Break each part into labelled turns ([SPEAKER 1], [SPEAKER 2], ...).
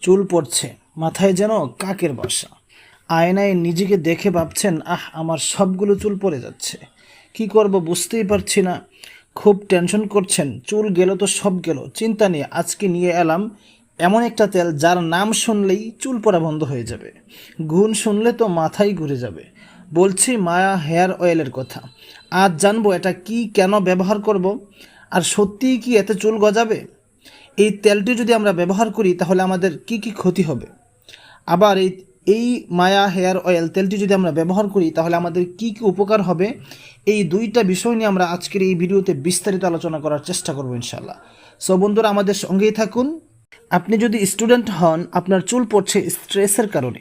[SPEAKER 1] চুল পড়ছে, মাথায় যেন কাকের বাসা। আয়নায় নিজেকে দেখে ভাবছেন, আহ, আমার সবগুলো চুল পড়ে যাচ্ছে। কি করব বুঝতেই পারছি না। খুব টেনশন করছেন, চুল গেল তো সব গেল। চিন্তা নিয়ে আজকে নিয়ে এলাম এমন একটা তেল যার নাম শুনলেই চুল পড়া বন্ধ হয়ে যাবে। গুণ শুনলে তো মাথাই ঘুরে যাবে। বলছি, মায়া হেয়ার অয়েলের কথা। আজ জানব এটা কি, কেন ব্যবহার করব? আর সত্যিই কি এতে চুল গজাবে? এই তেলটি যদি আমরা ব্যবহার করি, তাহলে আমাদের কি কি ক্ষতি হবে? আবার এই এই মায়া হেয়ার অয়েল তেলটি যদি আমরা ব্যবহার করি, তাহলে আমাদের কি কি উপকার হবে? এই দুইটা বিষয় নিয়ে আমরা আজকের এই ভিডিওতে বিস্তারিত আলোচনা করার চেষ্টা করব ইনশাল্লাহ সো বন্ধুরা, আমাদের সঙ্গেই থাকুন। আপনি যদি স্টুডেন্ট হন, আপনার চুল পড়ছে স্ট্রেসের কারণে।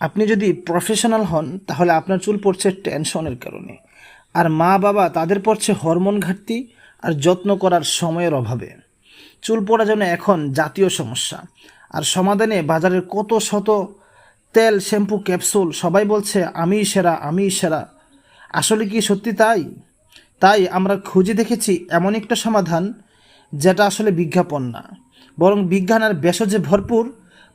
[SPEAKER 1] আপনি যদি প্রফেশনাল হন, তাহলে আপনার চুল পড়ছে টেনশনের কারণে। আর মা বাবা তাদের পড়ছে হরমোন ঘাটতি আর যত্ন করার সময়ের অভাবে। চুল পড়া যেন এখন জাতীয় সমস্যা। আর সমাধানে বাজারের কত শত তেল, শ্যাম্পু, ক্যাপসুল, সবাই বলছে, আমিই সেরা আমিই সেরা। আসলে কি সত্যি তাই? তাই আমরা খুঁজে দেখেছি এমন একটা সমাধান, যেটা আসলে বিজ্ঞাপন না। বরং বিজ্ঞান আর ভেষজে ভরপুর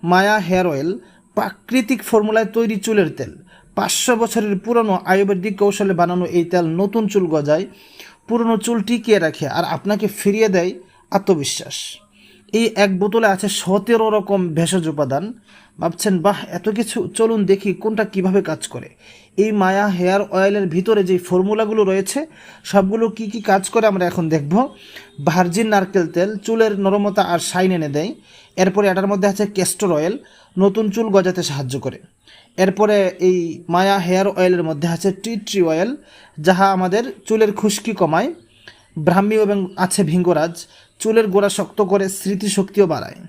[SPEAKER 1] মায়া হেয়ার অয়েল, প্রাকৃতিক ফর্মুলায় তৈরি চুলের তেল। পাঁচশো বছরের পুরনো আয়ুর্বেদিক কৌশলে বানানো এই তেল নতুন চুল গজায়, পুরনো চুল টিকিয়ে রাখে আর আপনাকে ফিরিয়ে দেয় আত্মবিশ্বাস। এই এক বোতলে আছে সতেরো রকম ভেষজ উপাদান। ভাবছেন, বাহ, এত কিছু, চলুন দেখি কোনটা কীভাবে কাজ করে? এই মায়া, হেয়ার অয়েলের ভিতরে যে ফর্মুলাগুলো রয়েছে, সবগুলো কি কি কাজ করে আমরা এখন দেখব। ভার্জিন নারকেল তেল, চুলের নরমতা আর শাইন এনে দেয়। এরপরে এটার মধ্যে আছে ক্যাস্টর অয়েল, নতুন চুল গজাতে সাহায্য করে। এরপরে এই মায়া, হেয়ার অয়েলের মধ্যে আছে টি ট্রি অয়েল, যাহা আমাদের চুলের খুশকি কমায়। ব্রাহ্মী এবং আছে ভিঙ্গরাজ, চুলের গোড়া শক্ত করে স্মৃতিশক্তিও বাড়ায়।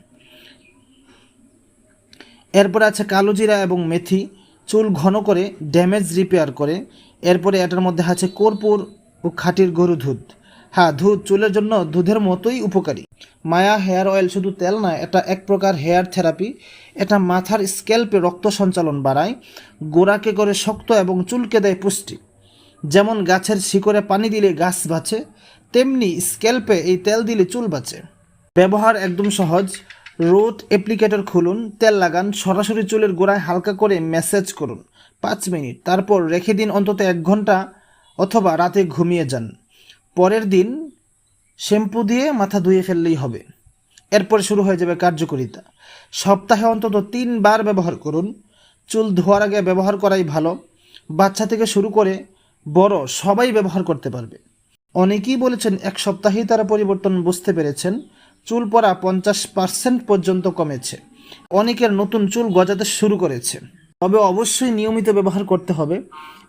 [SPEAKER 1] এরপরে আছে কালোজিরা এবং মেথি, চুল ঘন করে ড্যামেজ রিপেয়ার করে। এরপরে এটার মধ্যে আছে কর্পূর ও খাটির গরু দুধ। হ্যাঁ দুধ চুলের জন্য দুধের মতোই উপকারী। মায়া হেয়ার অয়েল শুধু তেল নয়, এটা এক প্রকার হেয়ার থেরাপি। এটা মাথার স্ক্যাল্পে রক্ত সঞ্চালন বাড়ায়, গোড়াকে করে শক্ত এবং চুলকে দেয় পুষ্টি। যেমন গাছের শিকড়ে পানি দিলে গাছ বাঁচে তেমনি স্ক্যাল্পে এই তেল দিলে চুল বাঁচে। ব্যবহার একদম সহজ। রোদ অ্যাপ্লিকেটর খুলুন, তেল লাগান, সরাসরি চুলের গোড়ায় হালকা করে ম্যাসেজ করুন। পাঁচ মিনিট। তারপর রেখে দিন অন্তত এক ঘণ্টা অথবা রাতে ঘুমিয়ে যান। পরের দিন শ্যাম্পু দিয়ে মাথা ধুয়ে ফেললেই হবে। এরপর শুরু হয়ে যাবে কার্যকারিতা। সপ্তাহে অন্তত তিনবার ব্যবহার করুন। চুল ধোয়ার আগে ব্যবহার করাই ভালো। বাচ্চা থেকে শুরু করে বড় সবাই ব্যবহার করতে পারবে। অনেকেই বলেছেন এক সপ্তাহেই তারা পরিবর্তন বুঝতে পেরেছেন। চুল পরা পঞ্চাশ পার্সেন্ট পর্যন্ত কমেছে। অনেকের নতুন চুল গজাতে শুরু করেছে। তবে অবশ্যই নিয়মিত ব্যবহার করতে হবে।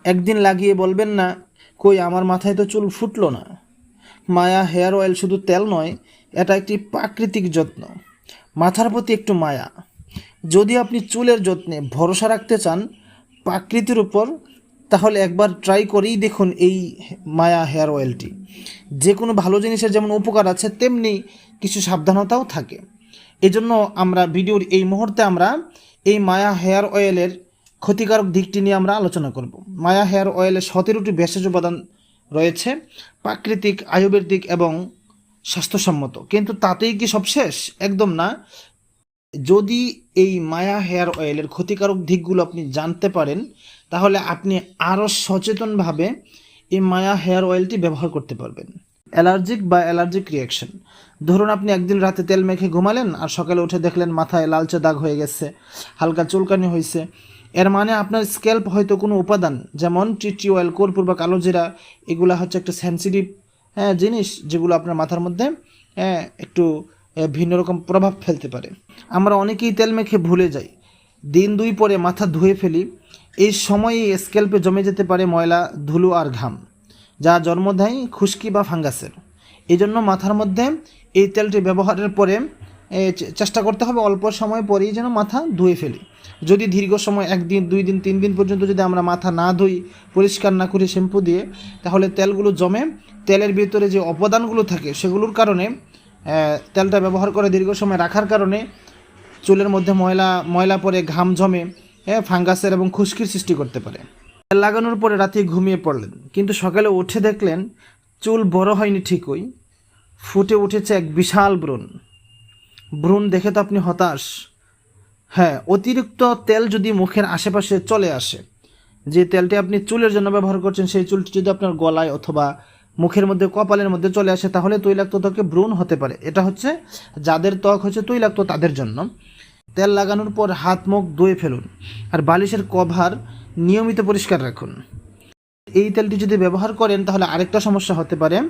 [SPEAKER 1] একদিন লাগিয়ে বলবেন না, কই, আমার মাথায় তো চুল ফুটলো না। মায়া হেয়ার অয়েল শুধু তেল নয়, এটা একটি প্রাকৃতিক যত্ন। মাথার প্রতি একটু মায়া। যদি আপনি চুলের যত্নে ভরসা রাখতে চান প্রাকৃতির উপর, তাহলে একবার ট্রাই করেই দেখুন এই মায়া হেয়ার অয়েলটি। যে কোনো ভালো জিনিসের যেমন উপকার আছে, তেমনি কিছু সাবধানতাও থাকে। এজন্য আমরা ভিডিওর এই মুহূর্তে আমরা এই মায়া হেয়ার অয়েলের ক্ষতিকারক দিকটি নিয়ে আমরা আলোচনা করব। মায়া হেয়ার অয়েলের সতেরোটি ভেষজ উপাদান রয়েছে, প্রাকৃতিক, আয়ুর্বেদিক এবং স্বাস্থ্যসম্মত। কিন্তু তাতেই কি সব শেষ? একদম না। যদি এই মায়া হেয়ার অয়েলের ক্ষতিকারক দিকগুলো আপনি জানতে পারেন, তাহলে আপনি আরও সচেতনভাবে এই মায়া হেয়ার অয়েলটি ব্যবহার করতে পারবেন। অ্যালার্জিক বা অ্যালার্জিক রিয়াকশন ধরুন আপনি একদিন রাতে তেল মেখে ঘুমালেন আর সকালে উঠে দেখলেন মাথায় লালচে দাগ হয়ে গেছে, হালকা চুলকানি হয়েছে এর মানে আপনার স্ক্যাল্প হয়তো কোনো উপাদান, যেমন টিটি অয়েল কর্পূর বা কালো জিরা এগুলো হচ্ছে একটা সেন্সিটিভ হ্যাঁ জিনিস যেগুলো আপনার মাথার মধ্যে হ্যাঁ একটু ভিন্ন রকম প্রভাব ফেলতে পারে। আমরা অনেকেই তেল মেখে ভুলে যাই। দিন দুই পরে মাথা ধুয়ে ফেলি। এই সময়ে স্ক্যাল্পে জমে যেতে পারে ময়লা, ধুলো আর ঘাম। যা জন্ম দেয় খুশকি বা ফাঙ্গাসের। এই জন্য মাথার মধ্যে এই তেলটি ব্যবহারের পরে চেষ্টা করতে হবে অল্প সময় পরেই যেন মাথা ধুয়ে ফেলি। যদি দীর্ঘ সময় একদিন, দুই দিন, তিন দিন পর্যন্ত যদি আমরা মাথা না ধুই, পরিষ্কার না করি শ্যাম্পু দিয়ে, তাহলে তেলগুলো জমে তেলের ভিতরে যে অবদানগুলো থাকে সেগুলোর কারণে তেলটা ব্যবহার করে দীর্ঘ সময় রাখার কারণে চুলের মধ্যে ময়লা ময়লা পরে ঘাম জমে ফাঙ্গাসের এবং খুশকির সৃষ্টি করতে পারে। লাগানোর পরে রাতে ঘুমিয়ে পড়লেন। কিন্তু সকালে উঠে দেখলেন চুল বড় হয়নি ঠিকই, ফুটে উঠেছে এক বিশাল ব্রণ ব্রণ দেখে তো আপনি হতাশ। হ্যাঁ অতিরিক্ত তেল যদি মুখের আশেপাশে চলে আসে, যে তেলটি আপনি চুলের জন্য ব্যবহার করছেন, সেই চুলটি যদি আপনার গলায় অথবা মুখের মধ্যে, কপালের মধ্যে চলে আসে, তাহলে তৈলাক্ত ত্বকে ব্রণ হতে পারে। এটা হচ্ছে যাদের ত্বক হচ্ছে তৈলাক্ত তাদের জন্য। তেল লাগানোর পর হাত, মুখ ধুয়ে ফেলুন। আর বালিশের কভার নিয়মিত পরিষ্কার রাখুন। এই তেলটি যদি ব্যবহার করেন, তাহলে আরেকটা সমস্যা হতে পারে।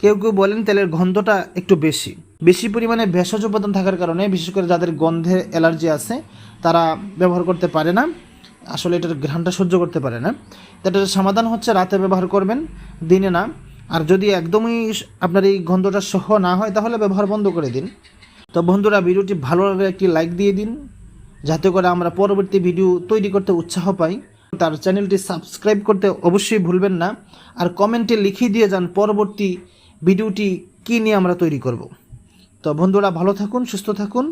[SPEAKER 1] কেউ কেউ বলেন তেলের গন্ধটা একটু বেশি। বেশি পরিমাণে ভেষজ উপাদান থাকার কারণে, বিশেষ করে যাদের গন্ধে অ্যালার্জি আছে, তারা ব্যবহার করতে পারে না। আসলে এটার ঘ্রাণটা সহ্য করতে পারে না। এটার সমাধান হচ্ছে রাতে ব্যবহার করবেন, দিনে না। আর যদি একদমই আপনার এই গন্ধটা সহ না হয়, তাহলে ব্যবহার বন্ধ করে দিন। তো বন্ধুরা, ভিডিওটি ভালো একটি লাইক দিয়ে দিন। যাতে করে আমরা পরবর্তী ভিডিও তৈরি করতে উৎসাহ পাই। তার চ্যানেলটি সাবস্ক্রাইব করতে অবশ্যই ভুলবেন না। আর কমেন্টে লিখিয়ে দিয়ে যান পরবর্তী ভিডিওটি কী নিয়ে আমরা তৈরি করব। তো বন্ধুরা, ভালো থাকুন, সুস্থ থাকুন।